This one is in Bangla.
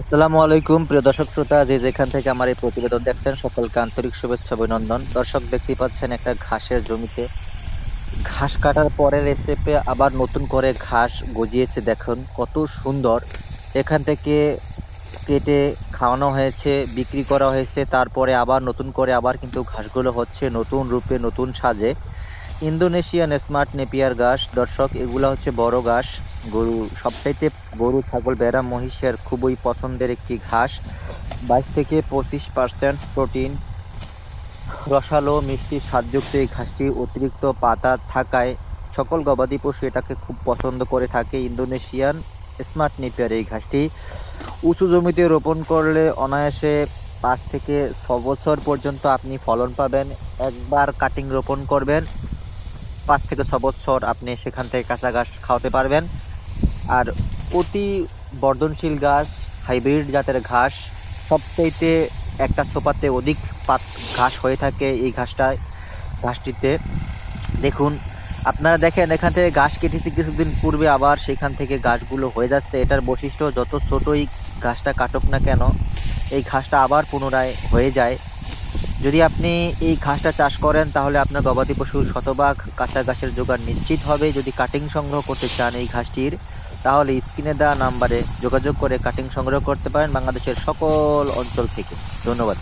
আসসালামু আলাইকুম, প্রিয় দর্শক শ্রোতা, যে যেখান থেকে আমার এই প্রতিবেদন দেখতেন সকলকে আন্তরিক শুভেচ্ছা, অভিনন্দন। দর্শক দেখতেই পাচ্ছেন একটা ঘাসের জমিতে। ঘাস কাটার পরের স্টেপে আবার নতুন করে ঘাস গজিয়েছে, দেখুন, কত সুন্দর। এখান থেকে কেটে খাওয়ানো হয়েছে, বিক্রি করা হয়েছে, তারপরে আবার নতুন করে আবার কিন্তু ঘাসগুলো হচ্ছে নতুন রূপে নতুন সাজে। ইন্দোনেশিয়ান স্মার্ট নেপিয়ার ঘাস। দর্শক, এগুলো হচ্ছে বড় ঘাস। গরু, সবচাইতে গরু, ছাগল বেড়া মহিষের খুবই পছন্দের একটি ঘাস। বাইশ থেকে পঁচিশ পার্সেন্ট প্রোটিন। রসালো, মিষ্টি, স্বাদযুক্ত এই ঘাসটি অতিরিক্ত পাতা থাকায় সকল গবাদি পশু এটাকে খুব পছন্দ করে থাকে। ইন্দোনেশিয়ান স্মার্ট নেপিয়ার এই ঘাসটি উঁচু জমিতে রোপণ করলে অনায়াসে পাঁচ থেকে ছ বছর পর্যন্ত আপনি ফলন পাবেন। একবার কাটিং রোপণ করবেন। পাঁচ থেকে ছ বছর আপনি সেখান থেকে কাঁচা ঘাস খাওয়াতে পারবেন। আর অতি বর্ধনশীল ঘাস হাইব্রিড জাতের ঘাস, সবচাইতে একটা সোপাতে অধিক পাত ঘাস হয়ে থাকে এই ঘাসটায় ঘাসটিতে। দেখুন, আপনারা দেখেন, এখান থেকে ঘাস কেটেছি কিছুদিন পূর্বে, আবার সেখান থেকে ঘাসগুলো হয়ে যাচ্ছে। এটার বৈশিষ্ট্য, যত ছোটোই ঘাসটা কাটুক না কেন, এই ঘাসটা আবার পুনরায় হয়ে যায়। যদি আপনি এই ঘাসটা চাষ করেন, তাহলে আপনার গবাদি পশুর শতভাগ কাঁচা ঘাসের জোগাড় নিশ্চিত হবে। যদি কাটিং সংগ্রহ করতে চান এই ঘাসটির, তাহলে স্ক্রিনে দেওয়া নাম্বারে যোগাযোগ করে কাটিং সংগ্রহ করতে পারেন বাংলাদেশের সকল অঞ্চল থেকে। ধন্যবাদ।